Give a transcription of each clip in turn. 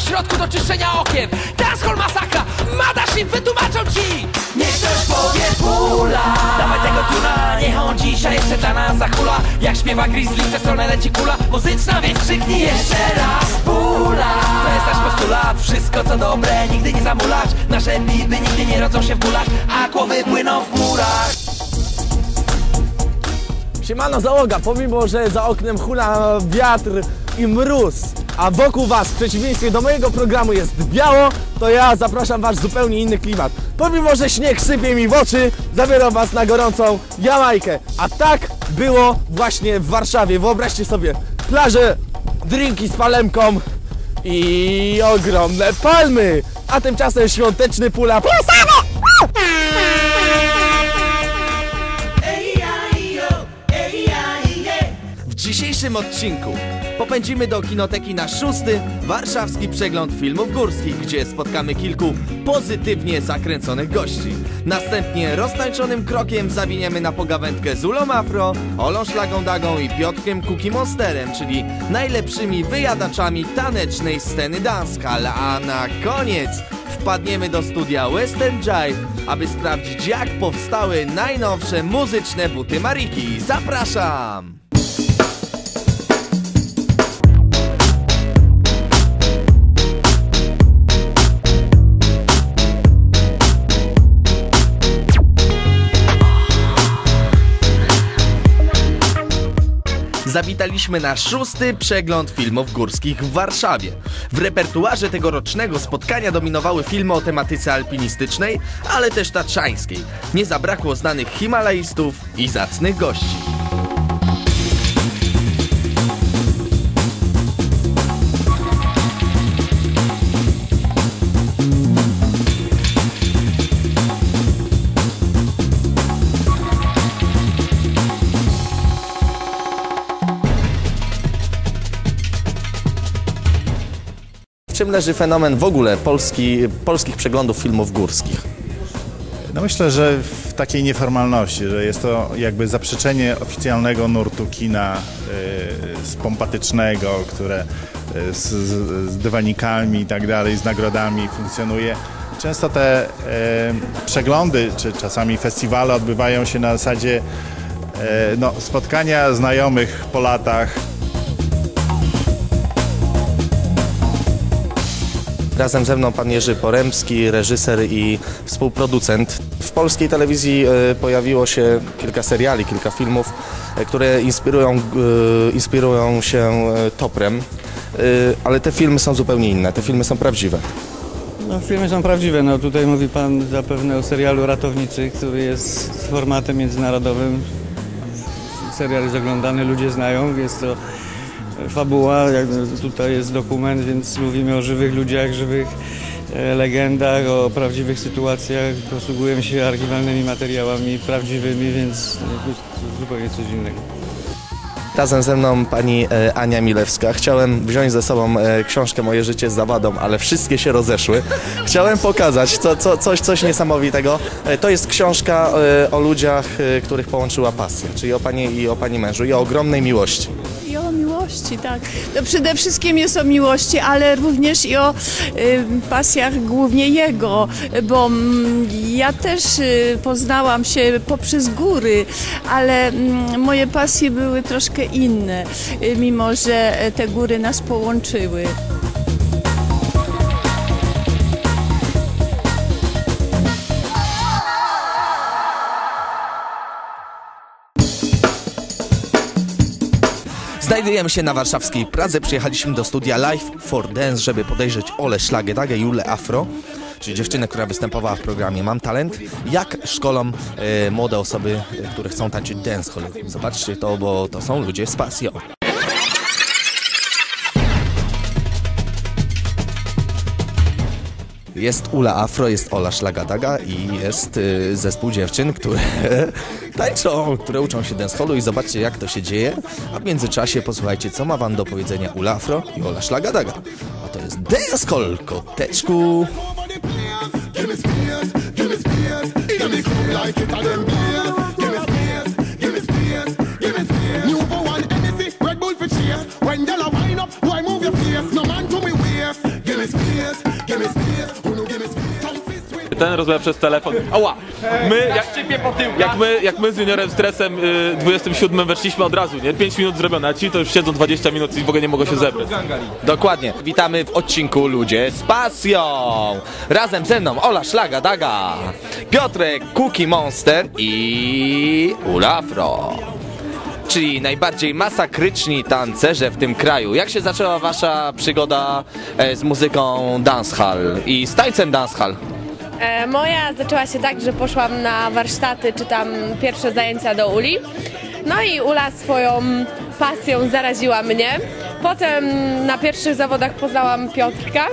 na środku do czyszczenia okien. Dancehall masakra, madasz im, wytłumaczą ci. Niech ktoś powie pula Dawaj tego tuna, niech on dzisiaj jeszcze dla nas zachula. Jak śpiewa Grizzly, w tę stronę leci kula. Muzyczna, więc krzyknij jeszcze raz Pula. To jest nasz postulat, wszystko co dobre Nigdy nie zamulać, nasze biby nigdy nie rodzą się w górach A głowy płyną w murach. Siemano załoga, pomimo, że za oknem hula wiatr i mróz, a wokół Was w przeciwieństwie do mojego programu jest biało, to ja zapraszam Was w zupełnie inny klimat. Pomimo, że śnieg sypie mi w oczy, zabieram Was na gorącą Jamajkę. A tak było właśnie w Warszawie. Wyobraźcie sobie plaże, drinki z palemką i ogromne palmy. A tymczasem świąteczny pula W dzisiejszym odcinku popędzimy do kinoteki na szósty warszawski przegląd filmów górskich, gdzie spotkamy kilku pozytywnie zakręconych gości. Następnie roztańczonym krokiem zawiniemy na pogawędkę z Ulą Afro, Olą Szlagą Dagą i Piotrkiem Cookie Monsterem, czyli najlepszymi wyjadaczami tanecznej sceny dancehall. A na koniec wpadniemy do studia Western Jive, aby sprawdzić jak powstały najnowsze muzyczne buty Mariki. Zapraszam! Zawitaliśmy na szósty przegląd filmów górskich w Warszawie. W repertuarze tegorocznego spotkania dominowały filmy o tematyce alpinistycznej, ale też tatrzańskiej. Nie zabrakło znanych himalajstów i zacnych gości. Czym leży fenomen w ogóle Polski, polskich przeglądów filmów górskich? No myślę, że w takiej nieformalności, że jest to jakby zaprzeczenie oficjalnego nurtu kina y, spompatycznego, które z, z, z dywanikami i tak dalej, z nagrodami funkcjonuje. Często te y, przeglądy, czy czasami festiwale odbywają się na zasadzie y, no, spotkania znajomych po latach, Razem ze mną pan Jerzy Poremski, reżyser i współproducent. W polskiej telewizji e, pojawiło się kilka seriali, kilka filmów, e, które inspirują, e, inspirują się Toprem, ale te filmy są zupełnie inne, te filmy są prawdziwe. No, filmy są prawdziwe. No, tutaj mówi Pan zapewne o serialu Ratownicy, który jest formatem międzynarodowym. Serial jest oglądany, ludzie znają. Jest to fabuła, tutaj jest dokument, więc mówimy o żywych ludziach, żywych e, legendach, o prawdziwych sytuacjach. Posługujemy się archiwalnymi materiałami prawdziwymi, więc to zupełnie coś innego. Razem ze mną pani e, Ania Milewska. Chciałem wziąć ze sobą e, książkę Moje życie z zawadą, ale wszystkie się rozeszły. Chciałem pokazać co, co, coś, coś niesamowitego. To jest książka o ludziach, których połączyła pasja, czyli o pani i o pani mężu i o ogromnej miłości. Miłości, tak. No przede wszystkim jest o miłości, ale również i o y, pasjach głównie jego, bo mm, ja też y, poznałam się poprzez góry, ale mm, moje pasje były troszkę inne, y, mimo że e, te góry nas połączyły. Znajdujemy się na warszawskiej Pradze. Przyjechaliśmy do studia Live for Dance, żeby podejrzeć Ole Szlagedagę Julę Afro, czyli dziewczynę, która występowała w programie Mam Talent. Jak szkolą e, młode osoby, e, które chcą tańczyć dancehall. Zobaczcie to, bo to są ludzie z pasją. Jest Ula Afro, jest Ola Szlagadaga i jest y, zespół dziewczyn, które tańczą, które uczą się dancehallu i zobaczcie jak to się dzieje. A w międzyczasie posłuchajcie, co ma wam do powiedzenia Ula Afro i Ola Szlagadaga. A to jest dancehall, koteczku. Give me. Give me ten, rozmawia przez telefon. Ała! My, jak, jak my, jak my z juniorem stresem y, 27 weszliśmy od razu, nie? 5 minut zrobione, a ci to już siedzą 20 minut i w ogóle nie mogą się zebrać. Dokładnie. Witamy w odcinku Ludzie z pasją. Razem ze mną Ola Szlaga Daga, Piotrek Cookie Monster i Ula Afro. Czyli najbardziej masakryczni tancerze w tym kraju. Jak się zaczęła wasza przygoda e, z muzyką dancehall i z tańcem dancehall? E, moja zaczęła się tak, że poszłam na warsztaty, czy tam pierwsze zajęcia do Uli. No i Ula swoją pasją zaraziła mnie. Potem na pierwszych zawodach poznałam Piotrka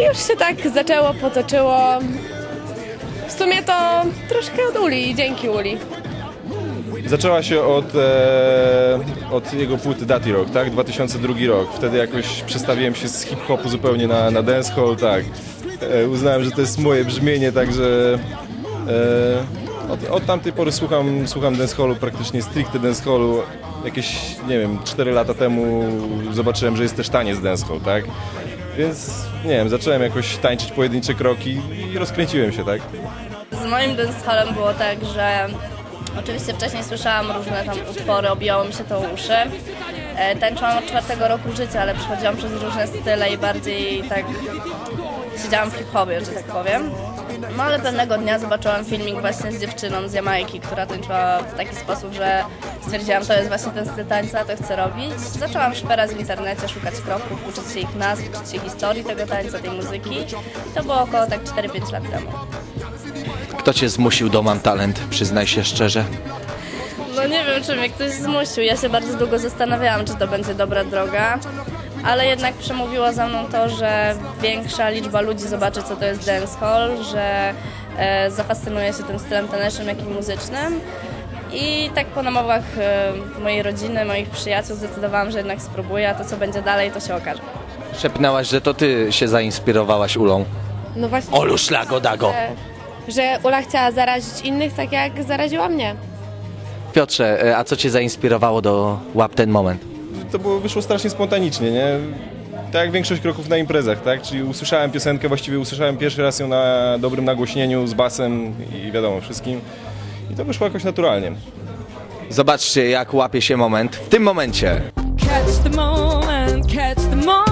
i już się tak zaczęło, potoczyło. W sumie to troszkę od Uli, dzięki Uli. Zaczęła się od, e, od jego płyty Dirty Rock, tak? 2002 rok. Wtedy jakoś przestawiłem się z hip-hopu zupełnie na, na dancehall, tak. E, uznałem, że to jest moje brzmienie, także e, od, od tamtej pory słucham, słucham dancehallu, praktycznie stricte dancehallu. Jakieś, nie wiem, 4 lata temu zobaczyłem, że jest też taniec dancehall, tak? Więc, nie wiem, zacząłem jakoś tańczyć pojedyncze kroki i rozkręciłem się, tak? Z moim dancehallem było tak, że oczywiście wcześniej słyszałam różne tam utwory, obijało mi się to uszy. E, Tańczyłam od czwartego roku życia, ale przechodziłam przez różne style i bardziej tak siedziałam w hip-hopie, że tak powiem. No ale pewnego dnia zobaczyłam filmik właśnie z dziewczyną z Jamajki, która tańczyła w taki sposób, że stwierdziłam, to jest właśnie ten styl tańca, to chcę robić. Zaczęłam szperać w internecie, szukać kroków, uczyć się ich nazw, uczyć się historii tego tańca, tej muzyki. To było około tak 4-5 lat temu. Kto cię zmusił do Mam Talent? Przyznaj się szczerze. No nie wiem, czy mnie ktoś zmusił. Ja się bardzo długo zastanawiałam, czy to będzie dobra droga, ale jednak przemówiło za mną to, że większa liczba ludzi zobaczy, co to jest dancehall, że e, zafascynuje się tym stylem tanecznym, jak i muzycznym. I tak po namowach e, mojej rodziny, moich przyjaciół zdecydowałam, że jednak spróbuję, a to co będzie dalej, to się okaże. Szepnęłaś, że to ty się zainspirowałaś Ulą. No właśnie, Olu Szlago Dago. że, że Ula chciała zarazić innych tak jak zaraziła mnie. Piotrze, e, a co cię zainspirowało do Łap ten moment? To było, wyszło strasznie spontanicznie, nie? Tak jak większość kroków na imprezach, tak? Czyli usłyszałem piosenkę, właściwie usłyszałem pierwszy raz ją na dobrym nagłośnieniu z basem i wiadomo wszystkim. I to wyszło jakoś naturalnie. Zobaczcie, jak łapie się moment w tym momencie. Catch the moment, catch the moment,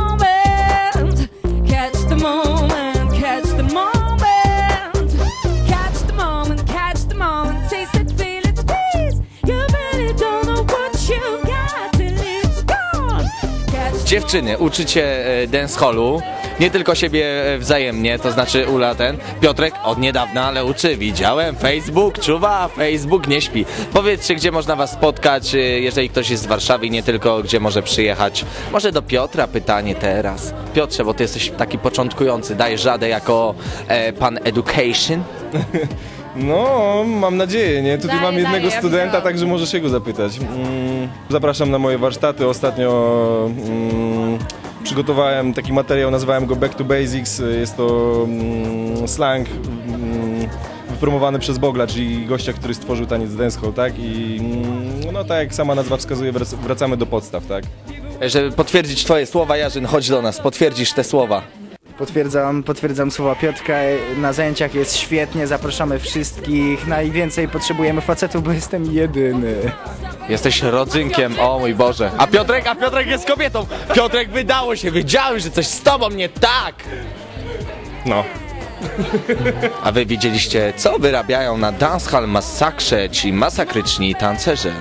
Dziewczyny, uczycie e, dancehallu, nie tylko siebie e, wzajemnie, to znaczy Ula ten, Piotrek od niedawna, ale uczy, widziałem, Facebook, czuwa, Facebook nie śpi. Powiedzcie, gdzie można was spotkać, e, jeżeli ktoś jest z Warszawy nie tylko, gdzie może przyjechać. Może do Piotra pytanie teraz. Piotrze, bo ty jesteś taki początkujący, dajesz żadę jako e, pan education. No, mam nadzieję, nie? Tutaj Daję, mam jednego ja studenta, widziałam. także możesz jego zapytać. Mm, zapraszam na moje warsztaty. Ostatnio mm, przygotowałem taki materiał, nazwałem go Back to Basics. Jest to mm, slang mm, wypromowany przez Bogla, czyli gościa, który stworzył taniec dancehall, tak? I mm, no tak jak sama nazwa wskazuje, wrac- wracamy do podstaw, tak? Żeby potwierdzić twoje słowa, Jarzyn, chodź do nas, potwierdzisz te słowa. Potwierdzam, potwierdzam słowa Piotrka. Na zajęciach jest świetnie, zapraszamy wszystkich. Najwięcej potrzebujemy facetów, bo jestem jedyny. Jesteś rodzynkiem, o mój Boże. A Piotrek, a Piotrek jest kobietą. Piotrek, wydało się, wiedziałem, że coś z tobą nie tak. No. A wy widzieliście, co wyrabiają na Dancehall Massakrze ci masakryczni tancerze.